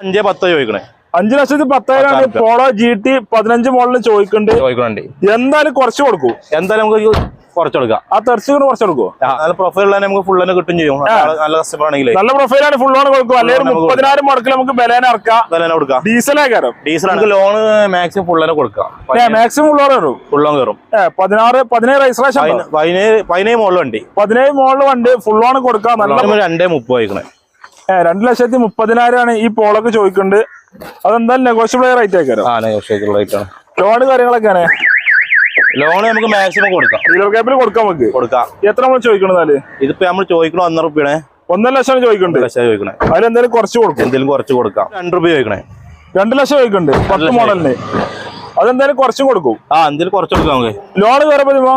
അഞ്ചേ പത്ത് ചോദിക്കണേ? അഞ്ചു ലക്ഷത്തി പത്തായിരമാണ് പത്തായിരം. പോളോ ജി ടി പതിനഞ്ച് മോഡലിൽ ചോദിക്കുന്നുണ്ട് ചോദിക്കണുണ്ട്. എന്തായാലും കുറച്ച് കൊടുക്കും. എന്തായാലും നമുക്ക് കുറച്ചെടുക്കാം ആ തെർച്ചിന് കുറച്ച് കൊടുക്കും നല്ല പ്രൊഫൈൽ തന്നെ നമുക്ക് ഫുൾ തന്നെ കിട്ടും ചെയ്യും. നല്ല- നല്ല കസ്റ്റമർ ആണെങ്കിൽ നല്ല പ്രൊഫൈലാണ് ഫുൾ ഓൺ കൊടുക്കും. അല്ലെങ്കിൽ മുപ്പതിനായിരം മുടക്കിൽ നമുക്ക് ബലേന ഇറക്കാം. തന്നെ കൊടുക്കാം. ഡീസലേ കയറും ഡീസൽ നമുക്ക് ലോണ് മാക്സിമം ഫുൾ തന്നെ കൊടുക്കാം. മാക്സിമം ഫുൾ ഓൺ കയറും ഫുൾ ലോൺ കയറും പതിനാറ് പതിനേഴ് രജിസ്ട്രേഷൻ? പതിനേഴ് പതിനേഴ് മുകളിൽ വണ്ടി പതിനേഴ് മോളിൽ വണ്ടി ഫുൾ ഓൺ കൊടുക്കാം. നല്ല രണ്ടേ മുപ്പത് വയ്ക്കണേ ഏ, രണ്ട് ലക്ഷത്തി മുപ്പതിനായിരം ആണ് ഈ പോളൊക്കെ ചോദിക്കുന്നുണ്ട് അതെന്തായാലും നെഗോഷ്യബിൾ റേറ്റ് ആയിക്കാരം? ആ നെഗോഷിയേറ്റ് ആണ്. ലോണ് കാര്യങ്ങളൊക്കെയാണ് ലോണ് നമുക്ക് മാക്സിമം കൊടുക്കാം. ഡീലർ ക്യാപ്പിൽ കൊടുക്കാം നമുക്ക്. കൊടുക്കാം. എത്ര നമ്മൾ ചോദിക്കണം ഇതിപ്പോ നമ്മൾ ചോദിക്കണം ഒന്നര റുപ്യാണ്. ഒന്നര ലക്ഷം ചോദിക്കണ്ട്. ലക്ഷം ചോദിക്കണേ. അതിലെന്തായാലും കുറച്ച് കൊടുക്കും. എന്തെങ്കിലും കുറച്ച് കൊടുക്കാം. രണ്ട് റുപ്യ ചോദിക്കണേ. രണ്ട് ലക്ഷം ചോദിക്കണ്ട്. പത്ത്. മോഡലിന്. അതെന്തായാലും കുറച്ചും കൊടുക്കും. ആ എന്തെങ്കിലും കുറച്ച് കൊടുക്കാം നമുക്ക്. ലോണ് കയറി പറ്റുമോ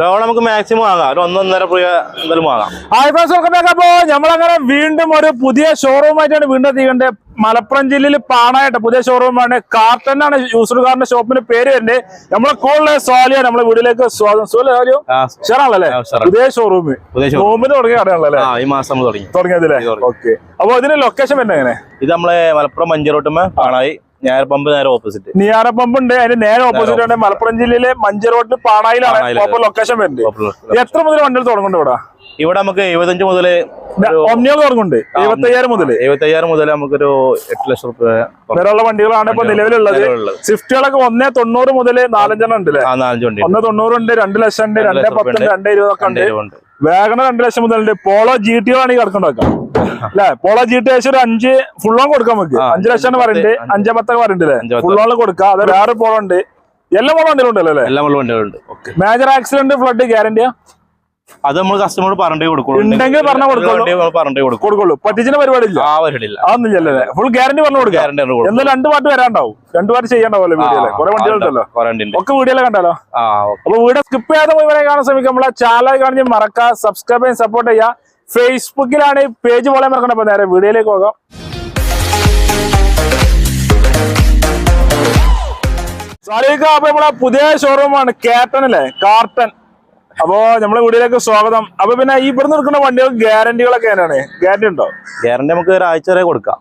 ലോൺ നമുക്ക് മാക്സിമം വാങ്ങാം ഒരു ഒന്നൊന്നര രൂപ എന്തായാലും വാങ്ങാം. അപ്പോ നമ്മളങ്ങനെ വീണ്ടും ഒരു പുതിയ ഷോറൂം ആയിട്ടാണ് വീണ്ടും എത്തിക്കേണ്ടത് മലപ്പുറം ജില്ലയിൽ പാണായിട്ട് പുതിയ ഷോറൂമാണ് കാർട്ടൻ ആണ് യൂസർ കാറിന്റെ ഷോപ്പിന് പേര് വരുന്നത്. നമ്മളെ കൂടുതൽ സോലിയ നമ്മളെ വീട്ടിലേക്ക് സ്വാഗതം. സോലിയോ ഷെറാണല്ലേ പുതിയ ഷോറൂം പുതിയ തുടങ്ങിയാണല്ലേ ഈ മാസം തുടങ്ങി. തുടങ്ങിയതില്ലേ? തുടങ്ങി. ഓക്കെ അപ്പൊ ഇതിന് ലൊക്കേഷൻ വരുന്നത് എങ്ങനെ? ഇത് നമ്മളെ മലപ്പുറം മഞ്ചേരോട്ടുമ്പോ കാണായി ഞായർ പമ്പ് നേരെ ഓപ്പോസിറ്റ് നിയാറ പമ്പ് ഉണ്ട് അതിന്റെ നേരെ ഓപ്പോസിറ്റ് ആണ് മലപ്പുറം ജില്ലയിലെ മഞ്ചേറോട്ട് പാണായിലാണ് പാണായിൽ. പ്രോപ്പർ ലൊക്കേഷൻ വരുന്നത്. എത്ര മുതൽ വണ്ടികൾ തുടങ്ങുന്നുണ്ട് ഇവിടെ? ഇവിടെ നമുക്ക് എഴുപത്തഞ്ച് മുതൽ ഒന്നിയോ തുടങ്ങുന്നുണ്ട്. എഴുപത്തി അയ്യായിരം മുതൽ എഴുപത്തി അയ്യായിരം മുതൽ നമുക്കൊരു എട്ട് ലക്ഷം റുപ്യ വരെയുള്ള വണ്ടികളാണ് ഇപ്പൊ നിലവിലുള്ളത്. സ്വിഫ്റ്റുകളൊക്കെ ഒന്നേ തൊണ്ണൂറ് മുതൽ നാലഞ്ചെണ്ണം ഉണ്ട് ഒന്ന് തൊണ്ണൂറ് ഉണ്ട് വണ്ടി ഒന്ന് തൊണ്ണൂറുണ്ട് രണ്ട് ലക്ഷം ഉണ്ട് രണ്ട് പത്ത് രണ്ടേ പത്തുണ്ട് രണ്ട് ഇരുപതൊക്കെ ഉണ്ട്. വേഗണ രണ്ട് ലക്ഷം മുതലുണ്ട്. പോളോ ജി ടി ആണ് ഈ കിടക്കണ്ടൊക്കെ അല്ലെ? പോളോ ജി ടി ഏകദേശം ഒരു അഞ്ച് ഫുൾ ഓൺ കൊടുക്കാൻ നമുക്ക്. അഞ്ചു ലക്ഷം പറയുന്നുണ്ട് അഞ്ച് പത്തൊക്കെ പറയുന്നുണ്ട്. ഫുൾ ഓണിൽ കൊടുക്കാം. അത് വേറെ പോളോ ഉണ്ട്. എല്ലാ പോളോ വണ്ടികളും ഉണ്ടല്ലോ അല്ലേ? എല്ലാ ഉള്ള വണ്ടികളുണ്ട്. മേജർ ആക്സിഡന്റ് ഫ്ലഡ് ഗ്യാരണ്ടിയാ അത് നമ്മൾ കസ്റ്റമർ പറഞ്ഞേ കൊടുക്കുള്ളൂ. പറഞ്ഞു കൊടുക്കുള്ളൂ. കൊടുക്കുള്ളൂ. പറ്റിച്ചിന് പരിപാടി ഇല്ല ആ പരിപാടിയില്ല. അതൊന്നും ഇല്ലല്ലേ ഫുൾ ഗ്യാരണ്ടി പറഞ്ഞു കൊടുക്കുക എന്തായാലും രണ്ട് പാട്ട് വരാണ്ടാവും. രണ്ട് പാട്ട് ചെയ്യണ്ടാവല്ലോ വീഡിയോ കുറെ വണ്ടികളുണ്ടല്ലോ ഒക്കെ വീഡിയോ കണ്ടാലോ? ആ ഓക്കെ. അപ്പൊ വീഡിയോ സ്കിപ്പ് ചെയ്യാതെ പോയി മുഴുവനെ കാണാൻ ശ്രമിക്കുക. നമ്മളെ ചാനൽ കാണിച്ച് മറക്കുക സബ്സ്ക്രൈബ് ചെയ്യാൻ സപ്പോർട്ട് ചെയ്യുക. ഫേസ്ബുക്കിലാണ് ഈ പേജ് പോലെ മറക്കണം അപ്പൊ നേരെ വീഡിയോയിലേക്ക് പോകാം. സാലിക്ക അപ്പൊ നമ്മളെ പുതിയ ഷോറൂമാണ് കേട്ടൻ അല്ലേ? കാർട്ടൻ അപ്പോ നമ്മളെ വീട്ടിലേക്ക് സ്വാഗതം. അപ്പൊ പിന്നെ ഈ ഇവിടുന്ന് എടുക്കുന്ന വണ്ടികൾ ഗ്യാരണ്ടികളൊക്കെ എങ്ങനെയാണ്? ഗ്യാരണ്ടി ഉണ്ടോ? ഗ്യാരണ്ടി നമുക്ക് ഒരാഴ്ച വരെ കൊടുക്കാം.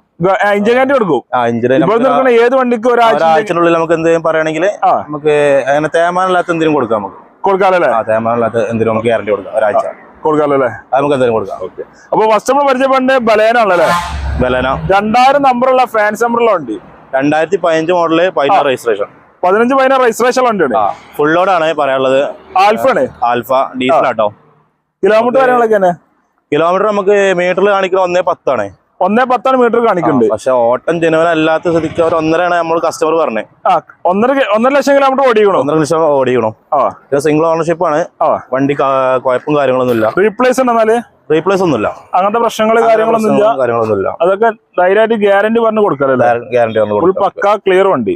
ഇഞ്ചൻ ഗ്യാരണ്ടി കൊടുക്കും ഇവിടുന്ന് എടുക്കുന്ന ഏത് വണ്ടിക്ക് ഒരാഴ്ചയ്ക്കുള്ളിൽ നമുക്ക് എന്തെങ്കിലും പറയുകയാണെങ്കിൽ ആ. നമുക്ക് അങ്ങനെ തേമാനില്ലാത്ത എന്തെങ്കിലും കൊടുക്കാം നമുക്ക്. കൊടുക്കാമല്ലേ? തേമാനില്ലാത്ത എന്തെങ്കിലും നമുക്ക് ഗ്യാരണ്ടി കൊടുക്കാം ഒരാഴ്ച. കൊടുക്കാമല്ലേ? നമുക്ക് എന്തെങ്കിലും കൊടുക്കാം. ഓക്കെ. അപ്പൊ ഫസ്റ്റ് നമ്മൾ ബലേനാണല്ലേ? ബലന. രണ്ടായിരം നമ്പറുള്ള ഫാൻസ് നമ്പറുള്ള വണ്ടി. രണ്ടായിരത്തി പതിനഞ്ച് മോഡൽ പതിനാറ് രജിസ്ട്രേഷൻ പതിനഞ്ച് പതിനാറ് രജിസ്ട്രേഷൻ വണ്ടിയാണ്. ഫുൾ ലോഡാണ് പറയാനുള്ളത്. ആൽഫാണ് ആൽഫ ഡീസൽ ആട്ടോ. കിലോമീറ്റർ കാര്യങ്ങളൊക്കെ തന്നെ കിലോമീറ്റർ നമുക്ക് മീറ്ററിൽ കാണിക്കുന്ന ഒന്നേ പത്താണ്. ഒന്നേ പത്താണ് മീറ്റർ കാണിക്കുന്നുണ്ട് പക്ഷെ ഓട്ടം ജനുവൻ അല്ലാത്ത സ്ഥിതിക്ക് ഒരു ഒന്നരയാണ് നമ്മൾ കസ്റ്റമർ പറഞ്ഞത് ആ ഒന്നര ഒന്നര ലക്ഷം കിലോമീറ്റർ ഓടിക്കണോ? ഒന്നര ലക്ഷം ഓടിക്കണം? ആ. ഇത് സിംഗിൾ ഓണർഷിപ്പ് ആണ്. ആ. വണ്ടി കുഴപ്പം കാര്യങ്ങളൊന്നും ഇല്ല. റീപ്ലേസ് ഉണ്ടെന്നാൽ റീപ്ലേസ് ഒന്നുമില്ല. അങ്ങനത്തെ പ്രശ്നങ്ങൾ കാര്യങ്ങളൊന്നും ഇല്ല. കാര്യങ്ങളൊന്നും ഇല്ല. അതൊക്കെ ധൈര്യമായിട്ട് ഗ്യാരണ്ടി പറഞ്ഞു കൊടുക്കാറില്ല ഗ്യാരണ്ടി പറഞ്ഞു പക്ക ക്ലിയർ വണ്ടി.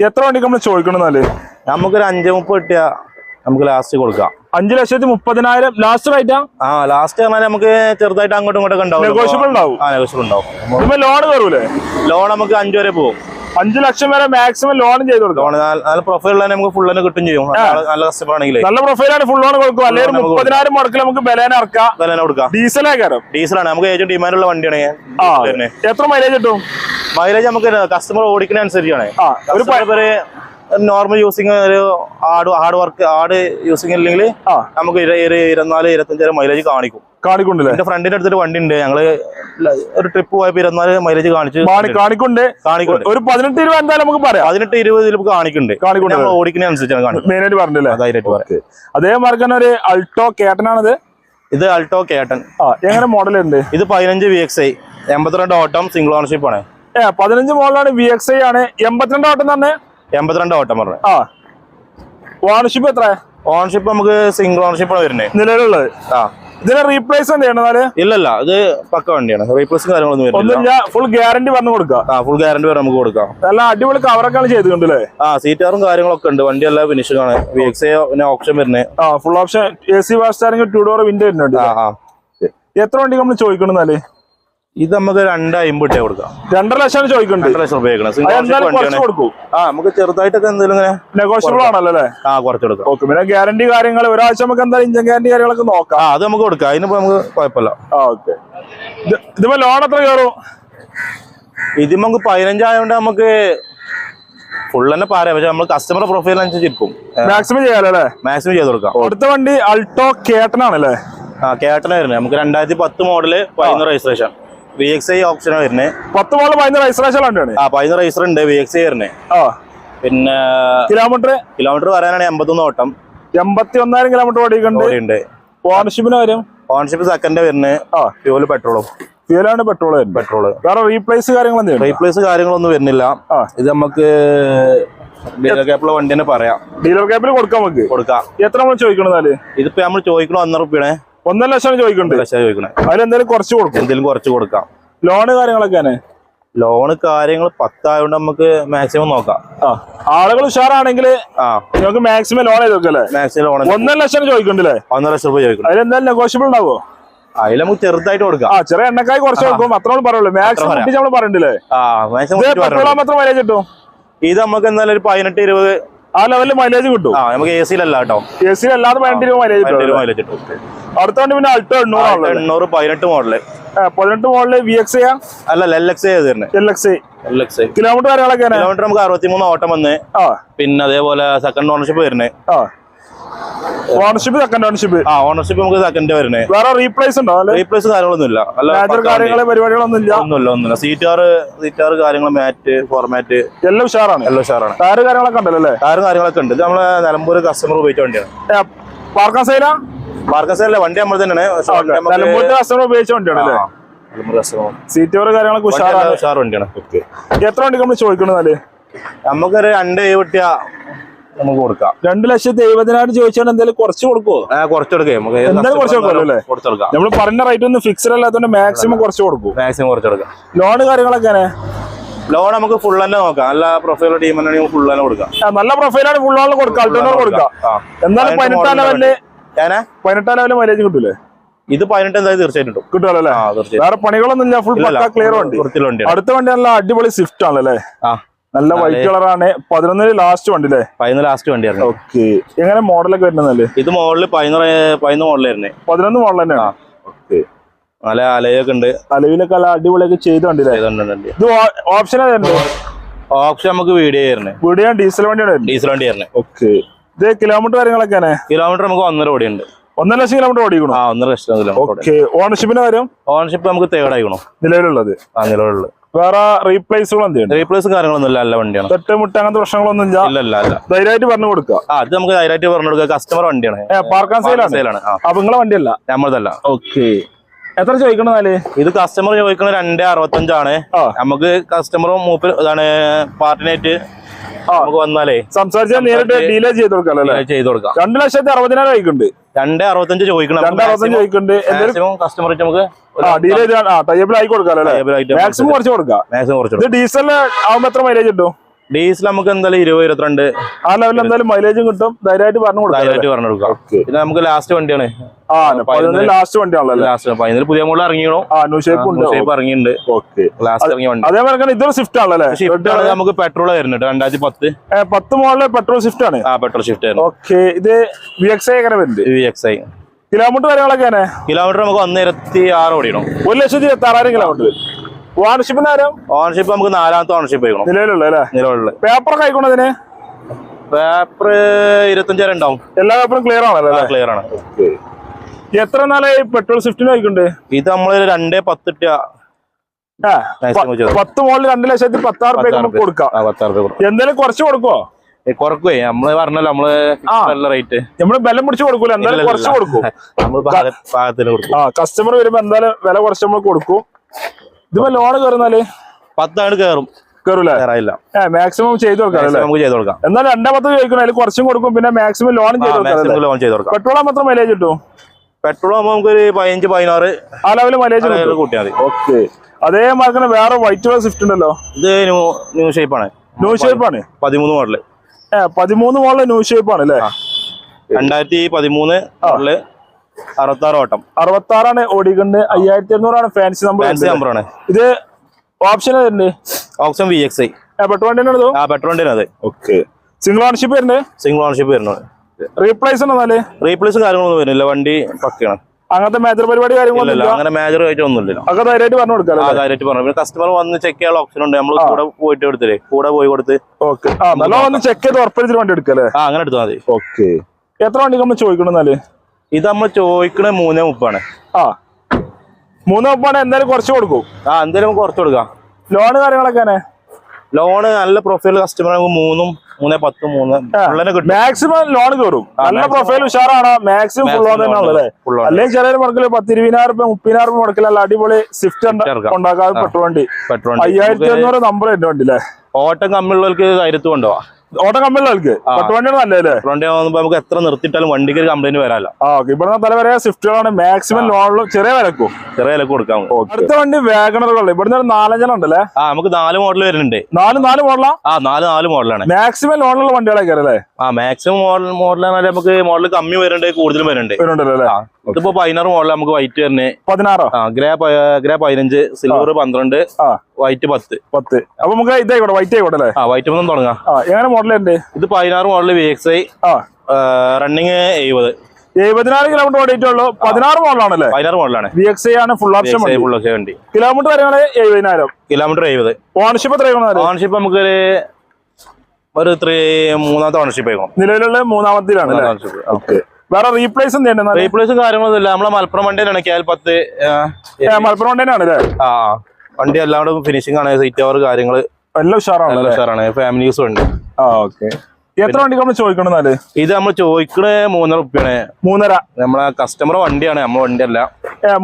എത്ര വണ്ടിക്ക് നമ്മൾ ചോദിക്കണമെന്നാൽ നമുക്കൊരു അഞ്ച് മുപ്പത് കിട്ടിയ നമുക്ക് ലാസ്റ്റ് കൊടുക്കാം. അഞ്ചു ലക്ഷത്തി മുപ്പതിനായിരം. ലാസ്റ്റ് റേറ്റാ ആ? ലാസ്റ്റ് പറഞ്ഞാൽ നമുക്ക് ചെറുതായിട്ട് അങ്ങോട്ടും ഇങ്ങോട്ടൊക്കെ ഉണ്ടാവും. നെഗോഷ്യബിൾ ഉണ്ടാവും. ആ നെഗോഷ്യബിൾ ഉണ്ടാവും. ഇതുമ്പോ ലോൺ കയറൂലേ ലോൺ നമുക്ക് അഞ്ചു വരെ പോകും. അഞ്ചു ലക്ഷം വരെ മാക്സിമം ലോൺ ചെയ്ത് കൊടുക്കും. നല്ല പ്രൊഫൈൽ തന്നെ നമുക്ക് ഫുൾ തന്നെ കിട്ടും ചെയ്യും. നല്ല- കസ്റ്റമർ ആണെങ്കിൽ നല്ല പ്രൊഫൈലാണ് ഫുൾ ലോൺ കൊടുക്കും. അല്ലെങ്കിൽ മുപ്പതിനായിരം മുടക്കിൽ നമുക്ക് ബലേന ഇറക്കാം. കൊടുക്കാം. ഡീസലേ കയറും ഡീസലാണ് നമുക്ക് ഏറ്റവും ഡിമാൻഡുള്ള വണ്ടിയാണ് എത്ര മൈലേജ് കിട്ടും? മൈലേജ് നമുക്ക് കസ്റ്റമർ ഓടിക്കുന്ന അനുസരിച്ചാണ്. ഒരു നോർമൽ യൂസിങ് ഒരു ആട് ഹാർഡ് വർക്ക് ആട് യൂസിങ് ഇല്ലെങ്കിൽ നമുക്ക് ഇര- ഇര- ഇരുപത്തിനാല് ഇരുപത്തഞ്ച് വരെ മൈലേജ് കാണിക്കും. കാണിക്കുണ്ടല്ലേ? എന്റെ ഫ്രണ്ടിന്റെ അടുത്തൊരു വണ്ടി ഉണ്ട് ഞങ്ങൾ ഒരു ട്രിപ്പ് പോയപ്പോ ഇരുപത്തിനാല് മൈലേജ് കാണിച്ചു കാണി- കാണിക്കുണ്ട്. കാണിക്കുന്നുണ്ട് ഒരു പതിനെട്ട് രൂപ എന്തായാലും നമുക്ക് പറയാം. പതിനെട്ട് ഇരുപത് നമുക്ക് കാണിക്കുന്നുണ്ട്. കാണിക്കുന്നുണ്ട്. ഓടിക്കുന്ന അനുസരിച്ചാണ് കാണിക്കുന്നത് മെയിനായിട്ട് പറഞ്ഞില്ലേ? അതായിട്ട് പറയാം അതേ മാർക്ക് തന്നെ ഒരു അൾട്ടോ കേട്ടനാണിത് ഇത് അൾട്ടോ കേട്ടൻ എങ്ങനെ മോഡൽ ഉണ്ട്? ഇത് പതിനഞ്ച് വി എക്സ് ഐ എൺപത്തിരണ്ട് ഓട്ടം സിംഗിൾ ഓണർഷിപ്പ് ആണ്. ഏഹ് പതിനഞ്ച് മോഡലാണ് വി എക്സ് ഐ ആണ്. എൺപത്തിരണ്ട് ഓട്ടം തന്നെ. എൺപത്തിരണ്ട് ഓട്ടം പറഞ്ഞു. ആ. ഓണർഷിപ്പ് എത്ര ഓണർഷിപ്പ് നമുക്ക് സിംഗിൾ ഓണർഷിപ്പ് ആണ് വരുന്നത് നിലവിലുള്ളത്. ആ. ഇതിന് റീപ്ലേസ് എന്ത് ചെയ്യണം ഇല്ലല്ല ഇത് പക്ക വണ്ടിയാണ്. റീപ്ലേസ് കാര്യങ്ങളൊന്നും ഒന്നുമില്ല ഫുൾ ഗ്യാരണ്ടി പറഞ്ഞു കൊടുക്കാം. ആ ഫുൾ ഗ്യാരണ്ടി വരെ നമുക്ക് കൊടുക്കാം. നല്ല അടിപൊളി കവറൊക്കെ ചെയ്തിട്ടുണ്ട് അല്ലേ ആ സീറ്റാറും കാര്യങ്ങളൊക്കെ ഉണ്ട്. വണ്ടി എല്ലാം ഫിനിഷിംഗ് ആണ്. വി എക്സ് പിന്നെ ഓപ്ഷൻ വരുന്നത് ആ ഫുൾ ഓപ്ഷൻ എ സി വാസ്റ്റാറിംഗ് ടു ഡോർ വിൻഡോ വരുന്നുണ്ട്. ആ എത്ര വണ്ടി നമ്മൾ ചോദിക്കണം എന്നാൽ? ഇത് നമുക്ക് രണ്ട് അമ്പത് രൂപ കൊടുക്കാം. രണ്ടര ലക്ഷം ചോദിക്കുന്നുണ്ട് ലക്ഷം രൂപ കൊടുക്കും. ആ നമുക്ക് ചെറുതായിട്ടൊക്കെ എന്തെങ്കിലും ഇങ്ങനെ നെഗോഷ്യബിൾ ആണല്ലോ അല്ലേ? ആ കുറച്ച് കൊടുക്കാം. ഓക്കെ പിന്നെ ഗ്യാരണ്ടി കാര്യങ്ങൾ ഒരാഴ്ച നമുക്ക് എന്തായാലും ഇഞ്ചൻ ഗ്യാരണ്ടി കാര്യങ്ങളൊക്കെ നോക്കാം. അത് നമുക്ക് കൊടുക്കാം. അതിനിപ്പോ നമുക്ക് കുഴപ്പമില്ല. ഓക്കെ ഇതിപ്പോ ലോൺ എത്ര കയറും? ഇത് നമുക്ക് പതിനഞ്ചായതുകൊണ്ട് നമുക്ക് ഫുൾ തന്നെ പാരാ. പക്ഷെ നമ്മൾ കസ്റ്റമർ പ്രൊഫൈൽ അനുസരിച്ചിരിക്കും മാക്സിമം ചെയ്യാലേ മാക്സിമം ചെയ്ത് കൊടുക്കാം. അടുത്ത വണ്ടി അൾട്ടോ കേട്ടനാണല്ലേ ആ കേട്ടനായിരുന്നു നമുക്ക് രണ്ടായിരത്തി പത്ത് മോഡൽ പതിനൊന്ന് രജിസ്ട്രേഷൻ വി എക്സ് ഐ ഓപ്ഷനാണ് വരുന്നത് പത്ത് മോളിൽ പതിനൊന്ന് രജിസ്ട്രേഷൻ വണ്ടിയാണ് ആ പതിനൊന്ന് രജിസ്റ്റർ ഉണ്ട് വി എക്സ് ഐ വരുന്നത് ആ. പിന്നെ കിലോമീറ്റർ കിലോമീറ്റർ പറയാനാണെങ്കിൽ എൺപത്തൊന്ന് ഓട്ടം. എൺപത്തി ഒന്നായിരം കിലോമീറ്റർ ഉണ്ട് ഓണർഷിപ്പിന് വരും? ഓണർഷിപ്പ് സെക്കൻഡ് വരുന്നത് ആ. ഫ്യൂൽ പെട്രോളും ഫ്യൂലാണ് പെട്രോൾ വരുന്നത്. പെട്രോൾ വേറെ റീപ്ലേസ് കാര്യങ്ങളൊന്നും റീപ്ലേസ് കാര്യങ്ങളൊന്നും വരുന്നില്ല. ആ. ഇത് നമുക്ക് ഡീലർ ക്യാപ്പിലെ വണ്ടി തന്നെ പറയാം. ഡീലർ ക്യാപ്പിൽ കൊടുക്കാം നമുക്ക്. കൊടുക്കാം. എത്ര നമ്മൾ ചോദിക്കണതാൽ ഇതിപ്പോ നമ്മൾ ചോദിക്കണോ ഒന്നര റുപ്യാണ് ഒന്നര ലക്ഷം ചോദിക്കുന്നുണ്ട് ലക്ഷം ചോദിക്കണേ കുറച്ച് കൊടുക്കും? എന്തെങ്കിലും കുറച്ച് കൊടുക്കാം. ലോണ് കാര്യങ്ങളൊക്കെയാണ് ലോണ് കാര്യങ്ങൾ പത്തായതുകൊണ്ട് നമുക്ക് മാക്സിമം നോക്കാം. ആളുകൾ ഉഷാറാണെങ്കിൽ നിങ്ങൾക്ക് മാക്സിമം ലോൺ ചെയ്ത് വെക്കല്ലേ? മാക്സിമം ലോൺ ഒന്നര ലക്ഷം ചോദിക്കണ്ടല്ലേ? ഒന്നര ലക്ഷം രൂപ ചോദിക്കും അതിലെന്തായാലും നെഗോഷ്യബിൾ ഉണ്ടാവോ? അതിൽ നമുക്ക് ചെറുതായിട്ട് കൊടുക്കാം. ആ ചെറിയ എണ്ണക്കായി കുറച്ച് കൊടുക്കും അത്ര പറയുള്ളൂ. മാക്സിമം. നമ്മൾ പറയണ്ടല്ലേ? മാത്രം മൈലേജ് കിട്ടും. ഇത് നമുക്ക് എന്തായാലും ഒരു പതിനെട്ട് ഇരുപത് ആ ലെവലിൽ മൈലേജ് കിട്ടും. ആ നമുക്ക് എ സിയിലല്ല കേട്ടോ എ സി അല്ലാതെ പതിനെട്ട് രൂപ മൈലേജ് കിട്ടും മൈലേജ് കിട്ടും. അടുത്ത വണ്ടി പിന്നെ അൾട്ടോ എണ്ണൂറ് എണ്ണൂറ് പതിനെട്ട് മോഡൽ പതിനെട്ട് മോഡൽ വി എക്സ് അല്ല L X L X kilometre കാര്യങ്ങളൊക്കെ കിലോമീറ്റർ നമുക്ക് അറുപത്തിമൂന്ന് ഓട്ടം വന്ന്. ആ. പിന്നെ അതേപോലെ സെക്കൻഡ് ഓണർഷിപ്പ് വരുന്നത് ആ. ഓണർഷിപ്പ് സെക്കൻഡ് ഓണർഷിപ്പ് ആ ഓണർഷിപ്പ് നമുക്ക് സെക്കൻഡ് വരുന്നത് വേറെ റീപ്ലേസ് ഉണ്ടോ? റീപ്ലേസ് കാര്യങ്ങളൊന്നും ഇല്ല കാര്യങ്ങൾ പരിപാടികളൊന്നും ഇല്ല. ഒന്നുമില്ല ഒന്നുമില്ല. സീറ്റാറ് സീറ്റാറ് കാര്യങ്ങൾ മാറ്റ് ഫോർമാറ്റ് എല്ലാം ഉഷാറാണ് എല്ലാം ഉഷാറാണ് കാര് കാര്യങ്ങളൊക്കെ ഉണ്ടല്ലോ അല്ലേ? കാറും കാര്യങ്ങളൊക്കെ ഉണ്ട്. ഇത് നമ്മളെ നിലമ്പൂർ കസ്റ്റമർ ഉപയോഗിച്ച വണ്ടിയാണ്. പാർക്കാൻ സൈല മാർക്കസല്ലേ വണ്ടി നമ്മൾ തന്നെയാണ്. നിലമ്പൂരത്തെ കസ്റ്റമർ ഉപയോഗിച്ച വണ്ടിയാണ് അല്ലേ? ആ, സീറ്റ് കവർ കാര്യങ്ങളൊക്കെ ഉഷാറാണ്. ഉഷാർ വണ്ടിയാണ്. എത്ര വണ്ടി നമ്മൾ ചോദിക്കണെന്നാൽ നമുക്കൊരു രണ്ട് കിട്ടിയ നമുക്ക് കൊടുക്കാം. രണ്ട് ലക്ഷത്തി എഴുപതിനായിരം ചോദിച്ചാൽ എന്തെങ്കിലും കുറച്ച് കൊടുക്കുമോ കുറച്ച് കൊടുക്കാം. എന്തായാലും കുറച്ച് കൊടുക്കാം കൊടുക്കുമല്ലോ നമ്മൾ പറഞ്ഞ റേറ്റ് ഒന്നും ഫിക്സഡ് അല്ലാത്തതുകൊണ്ട് മാക്സിമം കുറച്ച് കൊടുക്കും. മാക്സിമം കുറച്ച് കൊടുക്കാം. ലോൺ കാര്യങ്ങളൊക്കെ ലോൺ നമുക്ക് ഫുൾ തന്നെ നോക്കാം. നല്ല പ്രൊഫൈൽ ടീം തന്നെ ഫുൾ തന്നെ കൊടുക്കാം. നല്ല പ്രൊഫൈലാണ് ഫുൾ ആണ് കൊടുക്കാം. അൾട്ടോണർ കൊടുക്കാം. എന്നാലും പതിനെട്ട് ലെവലിൽ പതിനെട്ടാം ലെവലിൽ മൈലേജ് കിട്ടൂലേ? ഇത് പതിനെട്ട് എന്തായാലും തീർച്ചയായിട്ടും കിട്ടും. കിട്ടുമല്ലോ വേറെ പണികളൊന്നും ഇല്ല ഫുൾ ക്ലിയർ വണ്ടി. അടുത്ത വണ്ടി നല്ല അടിപൊളി സ്വിഫ്റ്റ് ആണല്ലേ ആ. നല്ല വൈറ്റ് കളറാണ് പതിനൊന്നിന് ലാസ്റ്റ് വണ്ടി അല്ലേ പതിനൊന്ന് ലാസ്റ്റ് വണ്ടിയായിരുന്നു ഓക്കെ എങ്ങനെ മോഡലൊക്കെ വരുന്നല്ലേ ഇത് മോഡൽ പതിനൊന്ന് പതിനൊന്ന് മോഡലായിരുന്നേ പതിനൊന്ന് മോഡൽ തന്നെയാണ് ഓക്കെ നല്ല അലയൊക്കെ ഉണ്ട്. അലവിലൊക്കെ നല്ല അടിപൊളിയൊക്കെ ചെയ്ത വണ്ടി ഇത് ഓപ്ഷൻ ഓപ്ഷൻ നമുക്ക് വീഡിയോ ആയിരുന്നു വീഡിയോ ഡീസൽ വണ്ടിയാണ് ഡീസൽ വണ്ടി ആയിരുന്നേ ഓക്കെ ഇത് കിലോമീറ്റർ കാര്യങ്ങളൊക്കെയാണ് കിലോമീറ്റർ നമുക്ക് ഒന്നര ഓടിയുണ്ട് ഒന്നര ലക്ഷം കിലോമീറ്റർ ഓടിക്കണോ? ആ ഒന്നര ലക്ഷം കിലോമീറ്റർ ഓക്കെ ഓണർഷിപ്പിന്റെ കാര്യം? ഓണർഷിപ്പ് നമുക്ക് തേർഡ് ആയിക്കണോ നിലവിലുള്ളത്. ആ നിലവിലുള്ളത്. വേറെ റീപ്ലേസുകൾ എന്തെയുണ്ട് റീപ്ലേസ് കാര്യങ്ങളൊന്നും ഇല്ല നല്ല വണ്ടിയാണ്. തൊട്ട് മുട്ട അങ്ങനത്തെ പ്രശ്നങ്ങളൊന്നും ഇല്ല. ഇല്ല ഇല്ല ധൈര്യമായിട്ട് പറഞ്ഞു കൊടുക്കുക. അത് നമുക്ക് ധൈര്യമായിട്ട് പറഞ്ഞു കൊടുക്കുക. കസ്റ്റമർ വണ്ടിയാണ്. പാർക്കാൻ സെയിലാണ് സെയിലാണ് അപ്പൊ നിങ്ങളെ വണ്ടിയല്ല? നമ്മളതല്ല. ഓക്കെ. എത്ര ചോദിക്കണെന്നാൽ ഇത് കസ്റ്റമർ ചോദിക്കുന്നത് രണ്ട് അറുപത്തഞ്ചാണ്. നമുക്ക് കസ്റ്റമറും മൂപ്പ് ഇതാണ് പാർട്ടിനായിട്ട് നമുക്ക് വന്നാലേ സംസാരിച്ചാൽ നേരിട്ട് ഡീലേ ചെയ്ത് കൊടുക്കാം അല്ലേ? ചെയ്ത് കൊടുക്കാം. രണ്ട് ലക്ഷത്തി അറുപതിനായിരം ആയിക്കുണ്ട് രണ്ട് അറുപത്തഞ്ച് ചോദിക്കണം. രണ്ട് അറുപത്തഞ്ച് ചോദിക്കുന്നുണ്ട്. കസ്റ്റമർ നമുക്ക് ഡീലേ കൊടുക്കാല്ലോ അല്ലേ? മാക്സിമം കുറച്ച് കൊടുക്കാം. മാക്സിമം കുറച്ച് ഇത് ഡീസലിന് ആവുമ്പോ എത്ര മൈലേജ് കിട്ടും? ഡീസൽ നമുക്ക് എന്തായാലും ഇരുപത് ഇരുപത്തിരണ്ട്. ആ ലെവലിൽ എന്തായാലും മൈലേജും കിട്ടും. ധൈര്യമായിട്ട് പറഞ്ഞു കൊടുക്കാം. ധൈര്യമായിട്ട് പറഞ്ഞു കൊടുക്കാം. പിന്നെ നമുക്ക് ലാസ്റ്റ് വണ്ടിയാണ്. ആ പതിനൊന്ന് ലാസ്റ്റ് വണ്ടിയാണല്ലോ ലാസ്റ്റ് പതിനൊരു പുതിയ മോഡൽ ഇറങ്ങിയോ ആ ന്യൂ ഷേപ്പ് ഷേപ്പ് ഇറങ്ങിയിട്ടുണ്ട്. ലാസ്റ്റ് ഇറങ്ങിയ വണ്ടി. അതേപോലെ ഇതൊരു സ്വിഫ്റ്റ് ആണല്ലോ ഷിഫ്റ്റ് ആണ്. നമുക്ക് പെട്രോൾ വരുന്നുണ്ട് രണ്ടായിരത്തി പത്ത് പത്ത് മോഡൽ പെട്രോൾ സ്വിഫ്റ്റ് ആണ്. ആ പെട്രോൾ ഷിഫ്റ്റ് ആണ്. ഓക്കെ ഇത് വി എക്സ് ഐ എങ്ങനെ വരുന്നുണ്ട് വി എക്സ് ഐ കിലോമീറ്റർ കാര്യങ്ങളൊക്കെ കിലോമീറ്റർ നമുക്ക് ഒന്ന് ഇരുപത്തി ആറ് ഇടും ഒരു ലക്ഷത്തി ഇരുപത്തി ആറായിരം കിലോമീറ്റർ ഓണർഷിപ്പിന് ആരും? ഓണർഷിപ്പ് നമുക്ക് നാലാമത്തെ ഓണർഷിപ്പ് ആയിക്കണം നിലവിലുള്ള അല്ലേ? നിലവിലുള്ള പേപ്പർ ഒക്കെ പേപ്പർ ഇരുപത്തഞ്ച് വരെ ഉണ്ടാവും. എല്ലാ പേപ്പറും ക്ലിയർ ആണല്ലോ ക്ലിയർ ആണ്. എത്ര നാളായി പെട്രോൾ സ്വിഫ്റ്റിന് ആയിക്കൊണ്ട്? ഇത് നമ്മൾ രണ്ടേ പത്ത് ഇട്ട ആ പത്ത് മോളിൽ രണ്ട് ലക്ഷത്തി പത്താറ് രൂപ. കൊടുക്കാം. രൂപ കുറച്ച് കൊടുക്കോ ഏ, കുറക്കുവേ? നമ്മൾ പറഞ്ഞല്ലോ നമ്മൾ. നല്ല റേറ്റ് നമ്മൾ ബലം പിടിച്ച് കൊടുക്കൂല. എന്തായാലും കുറച്ച് കൊടുക്കും. നമ്മൾ പാകത്തിന് കൊടുക്കും. ആ കസ്റ്റമർ വരുമ്പോ എന്തായാലും വില കുറച്ച് നമ്മൾ കൊടുക്കും. ഇതിപ്പോ ലോൺ കയറുന്നാൽ? പത്താണ് കയറും കയറൂല മാക്സിമം ചെയ്ത് കൊടുക്കാം എന്നാൽ നമുക്ക് രണ്ടാം പത്ത് ചോദിക്കണം അതിൽ കുറച്ചും കൊടുക്കും പിന്നെ മാക്സിമം ലോൺ ലോൺ ചെയ്ത് കൊടുക്കാം പെട്രോൾ മാത്രം മൈലേജ് കിട്ടും? പെട്രോൾ ആകുമ്പോൾ നമുക്കൊരു പതിനഞ്ച് പതിനാറ് ആ ലെവൽ മൈലേജ് കിട്ടും. കൂട്ടിയാൽ മതി. ഓക്കെ. അതേ മാർക്കിന് വേറെ വൈറ്റ് കളർ സ്വിഫ്റ്റ് ഉണ്ടല്ലോ? ഇത് ന്യൂ ന്യൂ ഷേപ്പാണ് ന്യൂ ഷേപ്പ് ആണ്. പതിമൂന്ന് മോഡൽ പതിമൂന്ന് മോളിലെ ന്യൂ ഷേപ്പ് ആണ് അല്ലേ രണ്ടായിരത്തി പതിമൂന്ന് മോളിൽ അറുപത്തി ആറ് ഓട്ടം. അറുപത്തി ആറാണ് ഓടിക്കുന്നത് അയ്യായിരത്തി എണ്ണൂറാണ് ഫാൻസി നമ്പർ ഫാൻസി നമ്പർ നമ്പറാണ് ഇത് option option V X I petrol വണ്ടിയാണ് പെട്രോളിന്റെ അതെ. ഓക്കെ സിംഗിൾ ഓണർഷിപ്പ് വരുന്നത്? സിംഗിൾ ഓണർഷിപ്പ് വരുന്നത്. റീപ്ലേസ് ഉണ്ടെന്നാൽ റീപ്ലേസും കാര്യങ്ങളൊന്നും വരുന്നില്ല. വണ്ടി പക്കയാണ്. അങ്ങനത്തെ മേജർ പരിപാടി കാര്യങ്ങളൊന്നും അങ്ങനെ മേജർ ആയിട്ട് ഒന്നുമില്ലല്ലോ ഒക്കെ ധൈര്യമായിട്ട് പറഞ്ഞു കൊടുക്കാം ധൈര്യമായിട്ട് പറഞ്ഞു. പിന്നെ കസ്റ്റമർ വന്ന് ചെക്ക് ചെയ്യാനുള്ള ഓപ്ഷൻ ഉണ്ട്. നമ്മൾ കൂടെ പോയിട്ട് എടുത്തില്ലേ? കൂടെ പോയി കൊടുത്ത് ഓക്കെ. ചെക്ക് ചെയ്ത് ഉറപ്പിച്ചിട്ട് വണ്ടി എടുക്കല്ലേ ആ അങ്ങനെ എടുത്താൽ മതി. ഓക്കെ. എത്ര വണ്ടി നമ്മൾ ചോദിക്കണം എന്നാൽ? ഇത് നമ്മൾ ചോദിക്കണ മൂന്നേ മുപ്പാണ്. ആ. മൂന്ന് മുപ്പാണ് എന്തായാലും കുറച്ച് കൊടുക്കും. ആ എന്തായാലും കുറച്ച് കൊടുക്കാം. ലോണ് കാര്യങ്ങളൊക്കെ ലോണ് നല്ല പ്രൊഫൈൽ കസ്റ്റമർ മൂന്നും മൂന്നേ പത്ത് മൂന്ന് മാക്സിമം ലോൺ കയറും നല്ല പ്രൊഫൈൽ ഉഷാറാണ്. മാക്സിമം ഫുൾ ലോൺ തന്നെ അല്ലേ. അല്ലെങ്കിൽ ചിലർ മുടക്കൽ പത്ത് ഇരുപതിനായിരം രൂപ മുപ്പതിനായിരം രൂപ മുടക്കില്ല അടിപൊളി സ്വിഫ്റ്റ്. ഉണ്ടാക്കാതെ പെട്രോൾ വണ്ടി. പെട്രോൾ അയ്യായിരത്തി അഞ്ഞൂറ് നമ്പർ ഉണ്ട് വണ്ടി അല്ലേ ഓട്ടം കമ്മിയുള്ളവർക്ക് ധൈര്യത്ത് കൊണ്ടുപോവാം. ഓട്ടോ കമ്പനികൾക്ക് പെട്രോൾ വണ്ടിയാണ് നല്ലതല്ലേ? വണ്ടി നമുക്ക് എത്ര നിർത്തിയിട്ടാലും വണ്ടിക്ക് ഒരു കംപ്ലൈന്റ് വരാല്ലോ ഓക്കെ ഇവിടെ തല വരെ സ്വിഫ്റ്റുകളാണ് മാക്സിമം ലോണിലും ചെറിയ വിലക്കും. ചെറിയ വിലക്ക് കൊടുക്കാം അടുത്ത വണ്ടി വാഗണറുകൾ ഇവിടുന്ന് ഒരു നാലഞ്ചെണ്ണം ഉണ്ടല്ലേ? ആ നമുക്ക് നാല് മോഡൽ വരുന്നുണ്ട്. നാല് നാല് മോഡലാ ആ? നാല് നാല് മോഡലാണ് മാക്സിമം ലോണിലുള്ള വണ്ടികളൊക്കെ അല്ലേ? ആ മാക്സിമം മോഡൽ മോഡലാണ് നമുക്ക് മോഡൽ കമ്മി വരുന്നുണ്ട് കൂടുതലും വരുന്നുണ്ട്. വരുന്നുണ്ടല്ലോ അല്ലേ? ഇതിപ്പോ പതിനാറ് മോഡൽ നമുക്ക് വൈറ്റ് തന്നെ പതിനാറോ? ഗ്രേ ഗ്രേ പതിനഞ്ച് സിൽവർ പന്ത്രണ്ട് വൈറ്റ് പത്ത്. പത്ത്. അപ്പൊ നമുക്ക് ഇതായിക്കോട്ടെ വൈറ്റ് ആയിക്കോട്ടെ അല്ലേ? ആ വൈറ്റ് ഒന്നും തുടങ്ങാം. എങ്ങനെ മോഡൽ ഉണ്ട്? ഇത് പതിനാറ് model V X I running എഴുപത്. എഴുപതിനായിരം കിലോമീറ്റർ ഓടിയിട്ടുള്ളൂ. പതിനാറ് മോഡലാണല്ലേ പതിനാറ് മോഡലാണ് വി എക്സ് ഐ ആണ് ഫുൾ ഓപ്ഷൻ വണ്ടി. ഫുൾ ഓപ്ഷൻ വണ്ടി. കിലോമീറ്റർ വരെയാണ് എഴുപതിനായിരം. കിലോമീറ്റർ എഴുപത്. ഓണർഷിപ്പ് എത്രയാണ് ഓണർഷിപ്പ് നമുക്ക് ഒരു ത്രീ മൂന്നാമത്തെ ഓണർഷിപ്പ് ആയിരിക്കും നിലവിലുള്ള മൂന്നാമത്തിലാണ് അല്ലേ? ഓക്കെ വേറെ റീപ്ലേസ് റീപ്ലേസും കാര്യങ്ങളൊന്നും ഇല്ല. നമ്മളെ മലപ്പുറം വണ്ടിയിലാണ് കെ എൽ പത്ത് മലപ്പുറം വണ്ടിയാണ് അല്ലേ? ആ വണ്ടി എല്ലാം ഫിനിഷിംഗ് ആണ്. സീറ്റ് അവർ കാര്യങ്ങൾ എല്ലാം ഉഷാറാണ് എല്ലാം ഉഷാറാണ്. ഫാമിലി യൂസും ഉണ്ട്. ആ ഓക്കെ. എത്ര വണ്ടി നമ്മൾ ചോദിക്കണം എന്നാൽ? ഇത് നമ്മൾ ചോദിക്കണേ മൂന്നര റുപ്യാണ് മൂന്നര. നമ്മളെ കസ്റ്റമർ വണ്ടിയാണ്. നമ്മളെ വണ്ടിയല്ല.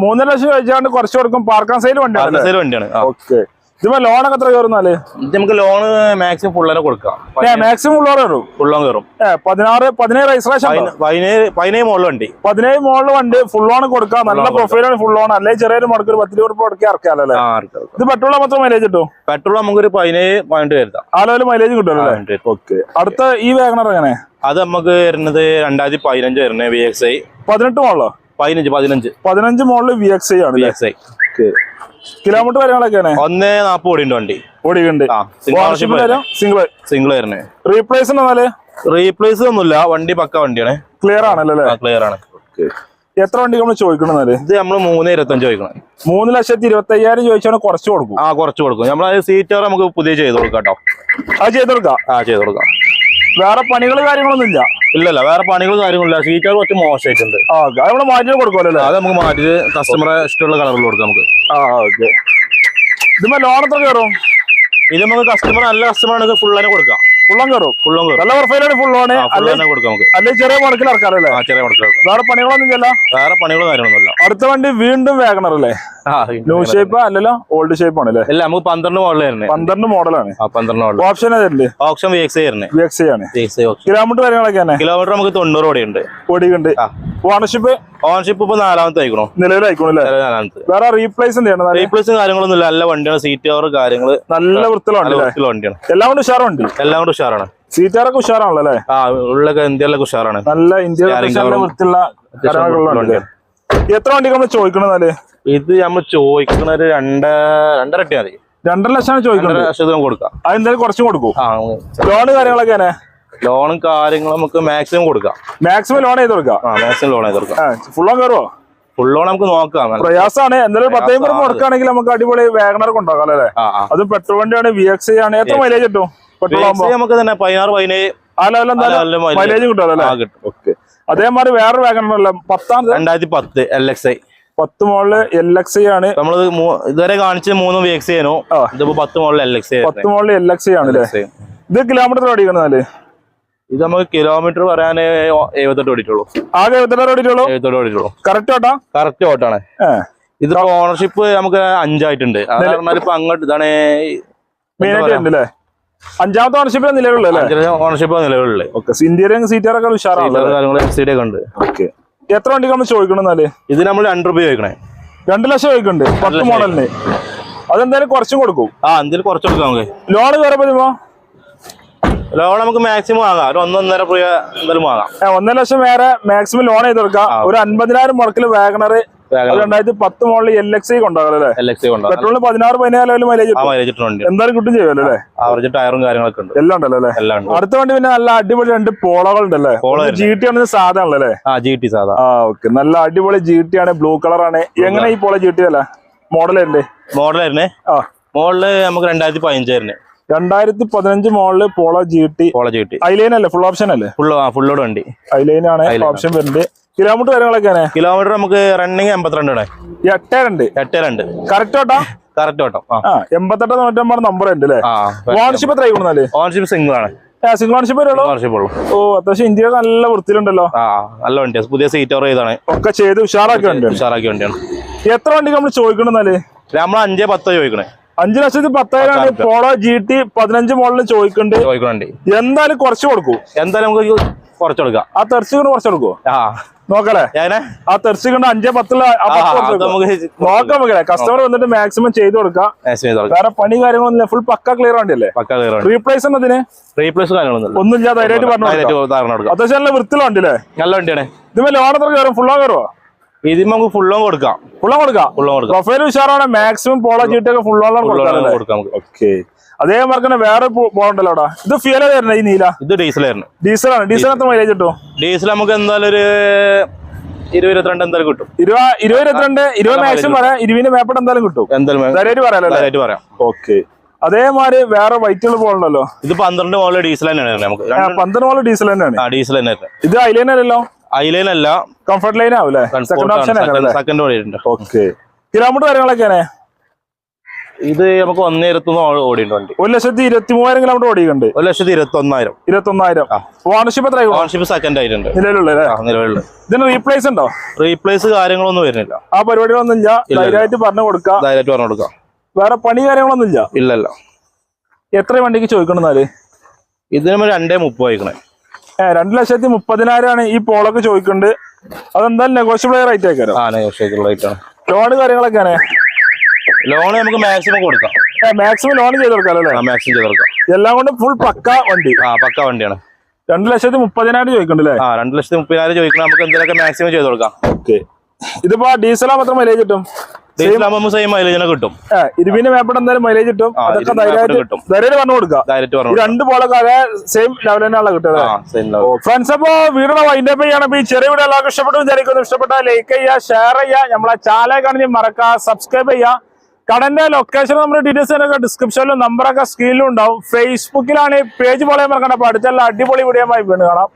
മൂന്നര ലക്ഷം കഴിച്ചാണ്ട് കുറച്ച് കൊടുക്കും. പാർക്കാൻ സൈഡ് വണ്ടിയാണ് സൈഡ് വണ്ടിയാണ്. ഓക്കെ. ഇതിപ്പോ ലോണൊക്കെ എത്ര കയറുന്നാൽ? നമുക്ക് ലോണ് മാക്സിമം ഫുള്ളനെ കൊടുക്കാം. മാക്സിമം ഉള്ളവരെ കയറും? ഫുള്ളോൺ കയറും. പതിനാറ് പതിനേഴ് രജിസ്ട്രേഷൻ? പതിനേഴ് പതിനേഴ് മോളിൽ വണ്ടി. പതിനേഴ് മോളിൽ വണ്ടി ഫുൾ ഓൺ കൊടുക്കാം. നല്ല പ്രൊഫൈലാണ് ഫുൾ ഓൺ അല്ലെങ്കിൽ ചെറിയൊരു മുടക്ക് ഒരു പത്ത് രൂപ മുടക്കി ഇറക്കാമല്ലേ ഇത് പെട്രോൾ മാത്രം മൈലേജ് കിട്ടും? പെട്രോൾ നമുക്കൊരു പതിനേഴ് പോയിന്റ് വരുത്താം ആ ലെവൽ മൈലേജ് കിട്ടും ഓക്കെ അടുത്ത ഈ വാഗണർ എങ്ങനെ അത് നമുക്ക് വരുന്നത് രണ്ടായിരത്തി പതിനഞ്ച് വരുന്നത് വി എക്സ് ഐ പതിനെട്ട് മോളിലോ? പതിനഞ്ച് പതിനഞ്ച്. പതിനഞ്ച് മോളിൽ വി എക്സ് ഐ ആണ് വി എക്സ് ഐ കിലോമീറ്റർ കാര്യങ്ങളൊക്കെയാണ്? ഒന്ന് നാൽപ്പത് ഓടിയുണ്ട് വണ്ടി. ഓടിയുണ്ട് സിംഗിൾ സിംഗിൾ വരുന്നത്. റീപ്ലേസ് എന്നാൽ? റീപ്ലേസ് ഒന്നുമില്ല. വണ്ടി പക്ക വണ്ടിയാണ്. ക്ലിയർ ആണല്ലോ ക്ലിയർ ആണ്. എത്ര വണ്ടി നമ്മൾ ചോദിക്കണമെന്നാൽ ഇത് നമ്മൾ മൂന്ന് ഇരുപത്തഞ്ച് ചോദിക്കണം. മൂന്ന് ലക്ഷത്തി ഇരുപത്തി അയ്യായിരം ചോദിച്ചാൽ കുറച്ച് കൊടുക്കും. ആ കുറച്ച് കൊടുക്കും. നമ്മൾ സീറ്റ് നമുക്ക് പുതിയ ചെയ്ത് കൊടുക്കാം കേട്ടോ. അത് ചെയ്ത് കൊടുക്കാം? ആ ചെയ്ത് കൊടുക്കാം. വേറെ പണികൾ കാര്യങ്ങളൊന്നും ഇല്ല. ഇല്ലല്ല വേറെ പണികൾ കാര്യങ്ങളില്ല സീറ്റുകൾ കുറച്ച് മോശമായിട്ടുണ്ട് ആ അത് നമ്മൾ മാറ്റി കൊടുക്കുമല്ലോ അത് നമുക്ക് മാറ്റി കസ്റ്റമറെ ഇഷ്ടമുള്ള കളറിൽ കൊടുക്കാം നമുക്ക്. ആ ഓക്കെ ഇതിപ്പോ ലോൺ എത്ര കയറും? ഇത് നമുക്ക് കസ്റ്റമർ നല്ല കസ്റ്റമർ ആണെങ്കിൽ ഫുൾ തന്നെ കൊടുക്കാം. ഫുള്ളം കയറും ഫുള്ളും കയറും നല്ല പ്രൊഫൈലാണ് തന്നെ കൊടുക്കാം നമുക്ക്. അല്ലെങ്കിൽ ചെറിയ മുടക്കിൽ ഇറക്കാലോ അല്ലേ? ചെറിയ കൊടുക്കാം വേറെ പണികളൊന്നും ഇല്ല വേറെ പണികളും കാര്യങ്ങളൊന്നുമില്ല അടുത്ത വണ്ടി വീണ്ടും വേഗണർ അല്ലേ? ന്യൂ ഷേപ്പ് അല്ലല്ലോ? ഓൾഡ് ഷേപ്പ് ആണ് അല്ലേ ഇല്ല നമുക്ക് പന്ത്രണ്ട് മോഡൽ വരുന്നത് പന്ത്രണ്ട് മോഡലാണ്. പന്ത്രണ്ട് മോഡൽ. ഓപ്ഷൻ ഏതല്ലേ ഓപ്ഷൻ വി എക്സ് വരുന്നത് വി എക്സ് ആണ്. വി എക്സ് ഓപ്ഷൻ കിലോമീറ്റർ കാര്യങ്ങളൊക്കെ തന്നെ? കിലോമീറ്റർ നമുക്ക് തൊണ്ണൂറ് ഓടിയുണ്ട്. ഓടിയുണ്ട് ഉണ്ട് ഓണർഷിപ്പ് ഓണർഷിപ്പ് ഇപ്പൊ നാലാമത്തെ ആയിക്കണോ. നിലവിലായിക്കോളും അല്ലേ? നാലാമത്തെ. വേറെ റീപ്ലേസ് എന്താണ് റീപ്ലേസും കാര്യങ്ങളൊന്നും ഇല്ല. നല്ല വണ്ടിയാണ്. സീറ്റ് കവർ കാര്യങ്ങൾ. നല്ല വൃത്തിയുള്ള അല്ലേ വണ്ടിയാണ്. എല്ലാം കൊണ്ട് ഉഷാറുണ്ട്. എല്ലാം കൂടെ ഉഷാറാണ്. സീറ്റാറൊക്കെ ഉഷാറാണല്ലോ അല്ലേ? ആ ഉള്ളൊക്കെ ഇന്ത്യയിലൊക്കെ ഉഷാറാണ്. നല്ല ഇന്ത്യയിലെ. എത്ര വണ്ടി നമ്മൾ ചോദിക്കണെന്നാൽ ഇത് നമ്മൾ ചോദിക്കുന്ന ഒരു രണ്ട് രണ്ടര ഇട്ടി മതി. രണ്ടര ലക്ഷമാണ് ചോദിക്കുന്നത് നമുക്ക് കൊടുക്കാം. അതെന്തായാലും കുറച്ചും കൊടുക്കും. ആ ലോണ് കാര്യങ്ങളൊക്കെ തന്നെ ലോണും കാര്യങ്ങളും നമുക്ക് മാക്സിമം കൊടുക്കാം. മാക്സിമം ലോൺ ചെയ്ത് കൊടുക്കാം. ആ മാക്സിമം ലോൺ ചെയ്ത് കൊടുക്കാം. ഫുള്ളോ കയറുമോ ഫുൾ ലോൺ നമുക്ക് നോക്കാം. പ്രയാസമാണ് എന്തായാലും പത്തേം കൊടുക്കുകയാണെങ്കിൽ നമുക്ക് അടിപൊളി വാഗണർ കൊണ്ടുപോകാം അല്ലേ? അത് പെട്രോൾ വണ്ടിയാണ് വി എക്സ് ആണ്. എത്ര മൈലേജ് കിട്ടും? നമുക്ക് തന്നെ പതിനാറ് പതിനേഴ്. മൈലേജ് കിട്ടുമല്ലോ കിട്ടും. അതേമാതിരി വേറൊരു വാഗണർ അല്ല? പത്താം രണ്ടായിരത്തി പത്ത് എൽ എക്സ് ഐ പത്ത് മോളിൽ എൽ എക്സ് ഐ ആണ്. നമ്മൾ ഇതുവരെ കാണിച്ച മൂന്ന് വി എക്സ് ആണോ. ഇതിപ്പോ പത്ത് മോളിൽ എൽ എക്സ് പത്ത് മോളിൽ എൽ എക്സ് ആണ് അല്ലേ? ഇത് കിലോമീറ്റർ ഓടിക്കണം ഇത് നമുക്ക് കിലോമീറ്റർ പറയാൻ എഴുപത്തെട്ട് ഓടിയിട്ടുള്ളൂ. ആകെ എഴുപത്തെട്ടാറ് ഓടിയിട്ടുള്ളൂ? എഴുപത്തെട്ട് ഓടിയിട്ടുള്ളൂ. കറക്റ്റ് ഓട്ടാ? കറക്റ്റ് ഓട്ടാണ്. ഇതിപ്പോ ഓണർഷിപ്പ് നമുക്ക് അഞ്ചായിട്ടുണ്ട്. അത് പറഞ്ഞാൽ ഇപ്പൊ അങ്ങോട്ട് ഇതാണ് അഞ്ചാമത്തെ ഓണർഷിപ്പ് നിലവിലുള്ള അല്ലേ? ഓണർഷിപ്പ് ഓക്കെ ഇന്ത്യയിലും സീറ്റാറൊക്കെ ഉഷാറാണ് കാര്യങ്ങൾ എഫ് സി ഒക്കെ ഉണ്ട്. ഓക്കെ എത്ര വണ്ടി നമ്മൾ ചോദിക്കണെന്നാൽ ഇത് നമ്മൾ രണ്ട് രൂപ ചോദിക്കണേ. രണ്ട് ലക്ഷം ചോദിക്കുന്നുണ്ട് പത്ത് മോഡലിന്. അതെന്തായാലും കുറച്ചും കൊടുക്കും. ആ എന്തായാലും കുറച്ച് കൊടുക്കാം നമുക്ക്. ലോൺ കയറി പറ്റുമ്പോ ലോൺ നമുക്ക് മാക്സിമം ആകാം ഒരു ഒന്നൊന്നര എന്തായാലും ആകാം ഒന്നര ലക്ഷം വേറെ മാക്സിമം ലോൺ ചെയ്ത് കൊടുക്കാം. ഒരു അൻപതിനായിരം മുടക്കിൽ വാഗണർ രണ്ടായിരത്തി പത്ത് മോളിൽ എൽ എക്സ് കൊണ്ടാകല്ലോ എൽ എക്സ് കൊണ്ടാണ് പെട്രോളിന് പതിനാറ് പതിനാല് മൈലേജ് എന്തായാലും കിട്ടും ചെയ്യുമല്ലോ അല്ലേ? ആവറേജ് ടയറും കാര്യങ്ങളൊക്കെ ഉണ്ട്. എല്ലാം ഉണ്ടല്ലോ അല്ലേ? എല്ലാം അടുത്ത വണ്ടി പിന്നെ നല്ല അടിപൊളി രണ്ട് പോളകൾ ഉണ്ടല്ലേ? ജി ടി ആണ് സാധാ ഉള്ളല്ലേ ആ ജി ടി സാധാ. ആ ഓക്കെ നല്ല അടിപൊളി ജി ടി ആണ് ബ്ലൂ കളർ ആണ്. എങ്ങനെ ഈ പോള ജി ടി അല്ല? മോഡൽ ഉണ്ട് മോഡലായിരുന്നേ ആ. മോഡൽ നമുക്ക് രണ്ടായിരത്തി പതിനഞ്ചായിരുന്നു രണ്ടായിരത്തി പതിനഞ്ച് model Polo G T Polo G T highline അല്ലേ? ഫുൾ ഓപ്ഷൻ അല്ലേ? ഫുൾ ഫുള്ളോട് വണ്ടി. ഐലൈൻ ആണ്. ഓപ്ഷൻ വരുന്നുണ്ട്. കിലോമീറ്റർ കാര്യങ്ങളൊക്കെയാണ്? കിലോമീറ്റർ നമുക്ക് റണ്ണിങ് എൺപത്തിരണ്ടാണ് എട്ടേ രണ്ട് എട്ടേ രണ്ട് കറക്റ്റ് ഓട്ടോ കറക്റ്റ് ഓട്ടോ എൺപത്തെട്ട് തൊണ്ണൂറ്റൊമ്പത് നമ്പർ ഉണ്ട് അല്ലേ? ഓണർഷിപ്പ് എത്ര കൊടുന്നാൽ? ഓണർഷിപ്പ് സിംഗിൾ ആണ്. സിംഗിൾ ഓണർഷിപ്പ് ഓണർഷിപ്പ് ഉള്ളു. ഓ അത്യാവശ്യം ഇന്ത്യ നല്ല വൃത്തിയിലുണ്ടല്ലോ. നല്ല വണ്ടിയാണ് പുതിയ സീറ്റ് ഓവർ ചെയ്താണ് ഒക്കെ ചെയ്ത് ഉഷാറാക്കി വണ്ടി ഉഷാറാക്കി വണ്ടിയാണ്. എത്ര വണ്ടി നമ്മൾ ചോദിക്കണമെന്നാൽ നമ്മൾ അഞ്ചേ പത്തോ ചോദിക്കണേ. അഞ്ചു ലക്ഷത്തി പത്തായിരമാണ് പത്തായിരം. പോളോ ജി ടി പതിനഞ്ച് മോഡലിൽ ചോദിക്കുന്നുണ്ട് ചോദിക്കണ എന്തായാലും കുറച്ച് കൊടുക്കൂ. എന്തായാലും നമുക്ക് കുറച്ച് കൊടുക്കാം. ആ തെർച്ചു കുറച്ച് കൊടുക്കൂ ആ. നോക്കല്ലേ? ആ തെർച്ചി കൊണ്ട് അഞ്ചേ പത്തുള്ള നോക്കാം മകളെ കസ്റ്റമർ വന്നിട്ട് മാക്സിമം ചെയ്ത് കൊടുക്കാം. വേറെ പണി കാര്യങ്ങളൊന്നും ഫുൾ പക്ക ക്ലിയർ വണ്ടിയല്ലേ റീപ്ലേസ് അതിന്? റീപ്ലേസ് ഒന്നും ധൈര്യമായിട്ട് പറഞ്ഞു കൊടുക്കാം. അത്യാവശ്യം നല്ല വൃത്തിയുള്ള വണ്ടിയല്ലേ നല്ല വണ്ടിയാണ്. ഇതുമേ ലോൺ എത്ര കയറും? ഫുള്ളോ കയറുമോ ഇത് നമുക്ക് ഫുള്ളോ കൊടുക്കാം. ഫുള്ളോ കൊടുക്കാം? ഫുള്ളോ കൊടുക്കാം. പ്രൊഫൈൽ ഉഷാറാണ്. മാക്സിമം പോളോ ചീട്ടൊക്കെ ഫുൾ ഓൺ കൊടുക്കാം ഓക്കെ അതേ മാർക്കിന് വേറെ പോകണ്ടല്ലോ അവിടെ. ഇത് ഫ്യൂല വരുന്നത് ഈ നീല? ഇത് ഡീസലായിരുന്നു ഡീസലാണ് ഡീസൽ എത്ര മൈലേജ് കിട്ടും? ഡീസൽ നമുക്ക് എന്തായാലും ഒരു ഇരുപത് ഇരുപത്തിരണ്ട് എന്തായാലും കിട്ടും. ഇരുപത് ഇരുപത് ഇരുപത്തിരണ്ട് ഇരുപത് മാക്സിമം പറയാം. ഇരുപതിന് മേപ്പെട്ട് എന്തായാലും കിട്ടും. എന്തായാലും പറയാലോ പറയാം. ഓക്കെ അതേമാതിരി വേറെ വൈറ്റുകൾ പോകണല്ലോ ഇത് പന്ത്രണ്ട് മോളിൽ ഡീസൽ തന്നെയാണ് നമുക്ക്. രണ്ട് പന്ത്രണ്ട് മോളിൽ ഡീസൽ തന്നെയാണ്. ഡീസൽ തന്നെ ഇത് ഐലൈൻ അല്ല. കംഫർട്ട് ലൈൻ ആവും സെക്കൻഡ് ഓപ്ഷൻ സെക്കൻഡ് ഓടിയിട്ടുണ്ട് ഓക്കെ കിലോമീറ്റർ കാര്യങ്ങളൊക്കെയാണ്? ഇത് നമുക്ക് ഒന്നേ ഇരുപത്തൊന്ന് ഓടിയുണ്ട് വണ്ടി. ഒരു ലക്ഷത്തി ഇരുപത്തി മൂവായിരം കിലോമീറ്റർ ഓടിയിട്ടുണ്ട്. ഒരു ലക്ഷത്തി ഇരുപത്തി ഒന്നായിരം ഇരുപത്തി ഒന്നായിരം ഓണർഷിപ്പ് എത്ര ഓണർഷിപ്പ് സെക്കൻഡ് ആയിട്ടുണ്ട് നിലവിലുള്ള നിലവിലുള്ള ഇതിന് റീപ്ലേസ് ഉണ്ടോ? റീപ്ലേസ് കാര്യങ്ങളൊന്നും വരുന്നില്ല. ആ പരിപാടികളൊന്നും ഇല്ല ധൈര്യമായിട്ട് പറഞ്ഞു കൊടുക്കാം. ധൈര്യമായിട്ട് പറഞ്ഞു കൊടുക്കാം. വേറെ പണി കാര്യങ്ങളൊന്നും ഇല്ല ഇല്ലല്ല എത്ര വണ്ടിക്ക് ചോദിക്കണമെന്നാൽ ഇതിന് രണ്ടേ മുപ്പത് വയ്ക്കണേ ഏഹ് രണ്ട് ലക്ഷത്തി മുപ്പതിനായിരം ആണ് ഈ പോളൊക്കെ ചോദിക്കുന്നുണ്ട് അതെന്തായാലും നെഗോഷ്യബിൾ റേറ്റ് ആയിക്കാരോ? ആ നെഗോഷ്യബിൾ റേറ്റ് ആണ്. ലോണ് കാര്യങ്ങളൊക്കെയാണ്. ലോൺ നമുക്ക് മാക്സിമം കൊടുക്കാം. മാക്സിമം ലോൺ ചെയ്ത് കൊടുക്കാം അല്ലേ? മാക്സിമം ചെയ്ത് കൊടുക്കാം. എല്ലാം കൊണ്ട് ഫുൾ പക്ക വണ്ടി. ആ പക്ക വണ്ടിയാണ്. രണ്ട് ലക്ഷത്തി മുപ്പതിനായിരം ചോദിക്കണ്ടല്ലേ ആ രണ്ട് ലക്ഷത്തി മുപ്പതിനായിരം ചോദിക്കണം നമുക്ക് എന്തെങ്കിലുമൊക്കെ മാക്സിമം ചെയ്ത് കൊടുക്കാം. ഓക്കെ. ഇതിപ്പോ ഡീസലാ മാത്രം മൈലേജ് കിട്ടും? ഡീസൽ ആകുമ്പോൾ സെയിം മൈലേജിനെ കിട്ടും. ഇരുവിന്റെ മേപ്പെട്ട് എന്തായാലും മൈലേജ് കിട്ടും. അതൊക്കെ ധൈര്യമായിട്ട് കിട്ടും. പറഞ്ഞു കൊടുക്കാം. രണ്ട് പോലെ സെയിം ലെവൽ തന്നെയാണല്ലോ കിട്ടുന്നത് ഫ്രണ്ട്സ് അപ്പൊ വീടിനെ വൈൻഡ് അപ്പ് ചെയ്യണം ഈ ചെറിയ വീഡിയോ എല്ലാവർക്കും ഇഷ്ടപ്പെട്ടു വിചാരിക്കുന്നു. ഇഷ്ടപ്പെട്ടാൽ ലൈക്ക് ചെയ്യുക ഷെയർ ചെയ്യുക. നമ്മളെ ചാനൽ കാണിച്ച് മറക്കുക സബ്സ്ക്രൈബ് ചെയ്യുക. കടന്റെ ലൊക്കേഷൻ നമ്മുടെ ഡീറ്റെയിൽസ് തന്നെ ഡിസ്ക്രിപ്ഷനിലും നമ്പറൊക്കെ സ്ക്രീനിലും ഉണ്ടാവും. ഫേസ്ബുക്കിലാണ് പേജ് പോലെ മറക്കണം അപ്പൊ അടുത്തുള്ള അടിപൊളി വീഡിയോ വീണ് കാണാം.